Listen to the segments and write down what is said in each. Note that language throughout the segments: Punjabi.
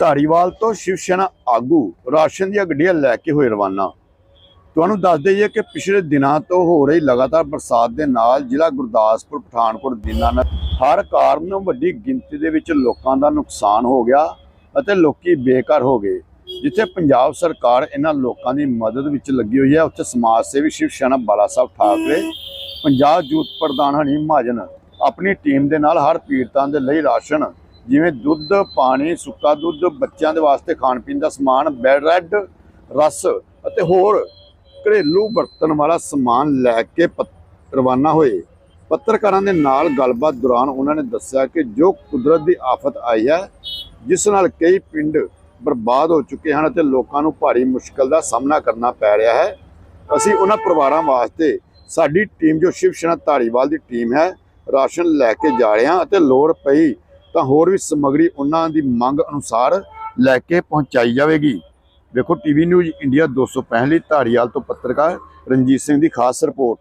ਧਾਰੀਵਾਲ ਤੋਂ ਸ਼ਿਵ ਸੈਨਾ ਆਗੂ ਰਾਸ਼ਨ ਦੀਆਂ ਗੱਡੀਆਂ ਲੈ ਕੇ ਹੋਏ ਰਵਾਨਾ। ਤੁਹਾਨੂੰ ਦੱਸ ਦਈਏ ਕਿ ਪਿਛਲੇ ਦਿਨਾਂ ਤੋਂ ਹੋ ਰਹੀ ਲਗਾਤਾਰ ਬਰਸਾਤ ਦੇ ਨਾਲ ਜ਼ਿਲ੍ਹਾ ਗੁਰਦਾਸਪੁਰ, ਪਠਾਨਕੋਟ, ਦੀਨਾਨਗਰ ਹਰ ਕਾਰਨ ਵੱਡੀ ਗਿਣਤੀ ਦੇ ਵਿੱਚ ਲੋਕਾਂ ਦਾ ਨੁਕਸਾਨ ਹੋ ਗਿਆ ਅਤੇ ਲੋਕੀ ਬੇਘਰ ਹੋ ਗਏ, ਜਿੱਥੇ ਪੰਜਾਬ ਸਰਕਾਰ ਇਹਨਾਂ ਲੋਕਾਂ ਦੀ ਮਦਦ ਵਿੱਚ ਲੱਗੀ ਹੋਈ ਹੈ। ਉੱਥੇ ਸਮਾਜ ਸੇਵੀ ਸ਼ਿਵ ਸੈਨਾ ਬਾਲਾ ਸਾਹਿਬ ਠਾਕਰੇ, ਪੰਜਾਬ ਯੂਥ ਪ੍ਰਧਾਨ ਹਨੀ ਮਹਾਜਨ ਆਪਣੀ ਟੀਮ ਦੇ ਨਾਲ ਹਰ ਪੀੜਤਾਂ ਦੇ ਲਈ ਰਾਸ਼ਨ ਜਿਵੇਂ ਦੁੱਧ, ਪਾਣੀ, ਸੁੱਕਾ ਦੁੱਧ, ਬੱਚਿਆਂ ਦੇ ਵਾਸਤੇ ਖਾਣ ਪੀਣ ਦਾ ਸਮਾਨ ਬੈਡ ਰਸ ਅਤੇ ਹੋਰ ਘਰੇਲੂ ਬਰਤਨ ਵਾਲਾ ਸਮਾਨ ਲੈ ਕੇ ਪਤ- ਰਵਾਨਾ ਹੋਏ। ਪੱਤਰਕਾਰਾਂ ਦੇ ਨਾਲ ਗੱਲਬਾਤ ਦੌਰਾਨ ਉਹਨਾਂ ਨੇ ਦੱਸਿਆ ਕਿ ਜੋ ਕੁਦਰਤ ਦੀ ਆਫਤ ਆਈ ਹੈ, ਜਿਸ ਨਾਲ ਕਈ ਪਿੰਡ ਬਰਬਾਦ ਹੋ ਚੁੱਕੇ ਹਨ ਅਤੇ ਲੋਕਾਂ ਨੂੰ ਭਾਰੀ ਮੁਸ਼ਕਲ ਦਾ ਸਾਹਮਣਾ ਕਰਨਾ ਪੈ ਰਿਹਾ ਹੈ। ਅਸੀਂ ਉਹਨਾਂ ਪਰਿਵਾਰਾਂ ਵਾਸਤੇ ਸਾਡੀ ਟੀਮ ਜੋ ਸ਼ਿਵ ਸੈਨਾ ਧਾਰੀਵਾਲ ਦੀ ਟੀਮ ਹੈ, ਰਾਸ਼ਨ ਲੈ ਕੇ ਜਾ ਰਹੇ ਹਾਂ ਅਤੇ ਲੋੜ ਪਈ ਤਾਂ ਹੋਰ ਵੀ ਸਮੱਗਰੀ ਉਹਨਾਂ ਦੀ ਮੰਗ ਅਨੁਸਾਰ ਲੈ ਕੇ ਪਹੁੰਚਾਈ ਜਾਵੇਗੀ। ਵੇਖੋ ਟੀਵੀ ਨਿਊਜ਼ ਇੰਡੀਆ 265 ਧਾਰੀਵਾਲ ਤੋਂ ਪੱਤਰਕਾਰ ਰਣਜੀਤ ਸਿੰਘ ਦੀ ਖਾਸ ਰਿਪੋਰਟ।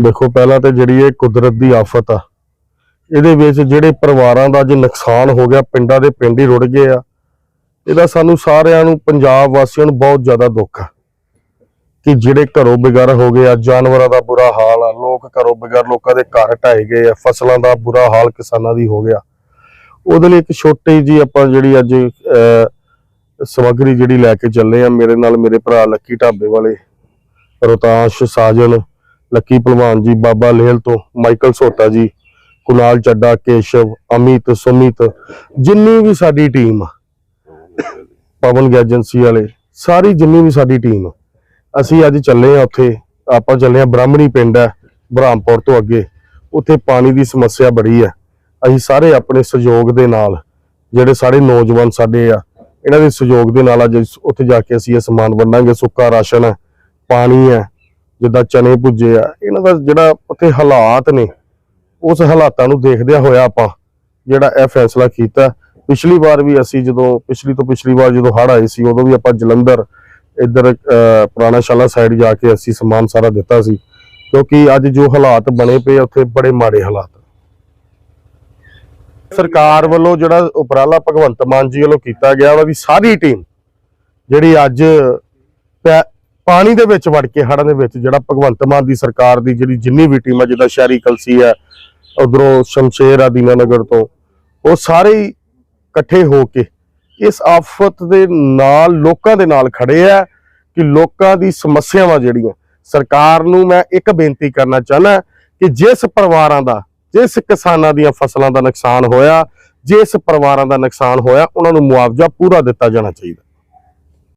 ਦੇਖੋ, ਪਹਿਲਾਂ ਤੇ ਜਿਹੜੀ ਇਹ ਕੁਦਰਤ ਦੀ ਆਫਤ ਆ, ਇਹਦੇ ਵਿੱਚ ਜਿਹੜੇ ਪਰਿਵਾਰਾਂ ਦਾ ਅੱਜ ਨੁਕਸਾਨ ਹੋ ਗਿਆ, ਪਿੰਡਾਂ ਦੇ ਪਿੰਡ ਹੀ ਰੁੜ ਗਏ ਆ, ਇਹਦਾ ਸਾਨੂੰ ਸਾਰਿਆਂ ਨੂੰ, ਪੰਜਾਬ ਵਾਸੀਆਂ ਨੂੰ ਬਹੁਤ ਜ਼ਿਆਦਾ ਦੁੱਖ ਆ। ਕਿ ਜਿਹੜੇ ਘਰੋਂ ਬੇਘਰ ਹੋ ਗਏ ਆ ਜਾਨਵਰਾਂ ਦਾ ਬੁਰਾ ਹਾਲ ਆ ਲੋਕ ਘਰੋਂ ਬੇਘਰ ਲੋਕਾਂ ਦੇ ਘਰ ਢਾਏ ਗਏ ਆ ਫਸਲਾਂ ਦਾ ਬੁਰਾ ਹਾਲ ਕਿਸਾਨਾਂ ਦੀ ਹੋ ਗਿਆ। ਉਹਦੇ ਲਈ ਇੱਕ ਛੋਟੀ ਜੀ ਆਪਾਂ ਜਿਹੜੀ ਅੱਜ ਸਮੱਗਰੀ ਜਿਹੜੀ ਲੈ ਕੇ ਚੱਲੇ ਆ ਮੇਰੇ ਨਾਲ ਮੇਰੇ ਭਰਾ ਲੱਕੀ ਢਾਬੇ ਵਾਲੇ ਰੋਤਾਂਸ਼ ਸਾਜਨ ਲੱਕੀ ਭਲਵਾਨ ਜੀ ਬਾਬਾ ਲੇਲ ਤੋਂ ਮਾਈਕਲ ਸੋਤਾ ਜੀ ਕੁਨਾਲ ਚੱਡਾ ਕੇਸ਼ਵ ਅਮਿਤ ਸੁਮਿਤ ਜਿੰਨੀ ਵੀ ਸਾਡੀ ਟੀਮ ਆ ਪਵਨ ਏਜੰਸੀ ਵਾਲੇ ਸਾਰੀ ਜਿੰਨੀ ਵੀ ਸਾਡੀ ਟੀਮ ਆ, ਅਸੀਂ ਅੱਜ ਚੱਲੇ ਆ ਉੱਥੇ। ਆਪਾਂ ਚੱਲੇ ਆ ਬ੍ਰਾਹਮਣੀ ਪਿੰਡ ਹੈ, ਬ੍ਰਹਮਪੁਰ ਤੋਂ ਅੱਗੇ। ਉੱਥੇ ਪਾਣੀ ਦੀ ਸਮੱਸਿਆ ਬੜੀ ਹੈ। ਅਸੀਂ ਸਾਰੇ ਆਪਣੇ ਸਹਿਯੋਗ ਦੇ ਨਾਲ, ਜਿਹੜੇ ਸਾਰੇ ਨੌਜਵਾਨ ਸਾਡੇ ਆ, ਇਹਨਾਂ ਦੇ ਸਹਿਯੋਗ ਦੇ ਨਾਲ ਅੱਜ ਉੱਥੇ ਜਾ ਕੇ ਅਸੀਂ ਇਹ ਸਮਾਨ ਵੰਡਾਂਗੇ। ਸੁੱਕਾ ਰਾਸ਼ਨ ਹੈ, ਪਾਣੀ ਹੈ, ਜਿੱਦਾਂ ਚਨੇ ਭੁੱਜੇ ਆ, ਇਹਨਾਂ ਦਾ ਜਿਹੜਾ ਉੱਥੇ ਹਾਲਾਤ ਨੇ, ਉਸ ਹਾਲਾਤਾਂ ਨੂੰ ਦੇਖਦਿਆਂ ਹੋਇਆ ਆਪਾਂ ਜਿਹੜਾ ਇਹ ਫੈਸਲਾ ਕੀਤਾ। ਪਿਛਲੀ ਵਾਰ ਵੀ ਅਸੀਂ ਜਦੋਂ ਪਿਛਲੀ ਤੋਂ ਪਿਛਲੀ ਵਾਰ ਜਦੋਂ ਹੜ੍ਹ ਆਏ ਸੀ, ਉਦੋਂ ਵੀ ਆਪਾਂ ਜਲੰਧਰ ਇੱਧਰ ਅਹ, ਪੁਰਾਣਾ ਸ਼ਾਲਾ ਸਾਈਡ ਜਾ ਕੇ ਅਸੀਂ ਸਮਾਨ ਸਾਰਾ ਦਿੱਤਾ ਸੀ। ਕਿਉਂਕਿ ਅੱਜ ਜੋ ਹਾਲਾਤ ਬਣੇ ਪਏ ਉੱਥੇ ਬੜੇ ਮਾੜੇ ਹਾਲਾਤ। ਸਰਕਾਰ ਵੱਲੋਂ ਜਿਹੜਾ ਉਪਰਾਲਾ ਭਗਵੰਤ ਮਾਨ ਜੀ ਵੱਲੋਂ ਕੀਤਾ ਗਿਆ ਵਾ ਵੀ ਸਾਰੀ ਟੀਮ ਜਿਹੜੀ ਅੱਜ ਪੈ- ਪਾਣੀ ਦੇ ਵਿੱਚ ਵੜ ਕੇ ਹੜ੍ਹਾਂ ਦੇ ਵਿੱਚ ਜਿਹੜਾ ਭਗਵੰਤ ਮਾਨ ਦੀ ਸਰਕਾਰ ਦੀ ਜਿਹੜੀ ਜਿੰਨੀ ਵੀ ਟੀਮ ਆ ਜਿੱਦਾਂ ਸ਼ਹਿਰੀ ਕਲਸੀ ਹੈ ਉਧਰੋਂ ਸ਼ਮਸ਼ੇਰ ਆ ਦੀਨਾਨਗਰ ਤੋਂ ਉਹ ਸਾਰੇ ਇਕੱਠੇ ਹੋ ਕੇ ਇਸ ਆਫਤ ਦੇ ਨਾਲ ਲੋਕਾਂ ਦੇ ਨਾਲ ਖੜੇ ਆ ਕਿ ਲੋਕਾਂ ਦੀ ਸਮੱਸਿਆਵਾਂ ਜਿਹੜੀਆਂ, ਸਰਕਾਰ ਨੂੰ ਮੈਂ ਇੱਕ ਬੇਨਤੀ ਕਰਨਾ ਚਾਹਨਾ ਕਿ ਜਿਸ ਪਰਿਵਾਰਾਂ ਦਾ, ਜਿਸ ਕਿਸਾਨਾਂ ਦੀਆਂ ਫਸਲਾਂ ਦਾ ਨੁਕਸਾਨ ਹੋਇਆ, ਜਿਸ ਪਰਿਵਾਰਾਂ ਦਾ ਨੁਕਸਾਨ ਹੋਇਆ, ਉਹਨਾਂ ਨੂੰ ਮੁਆਵਜ਼ਾ ਪੂਰਾ ਦਿੱਤਾ ਜਾਣਾ ਚਾਹੀਦਾ।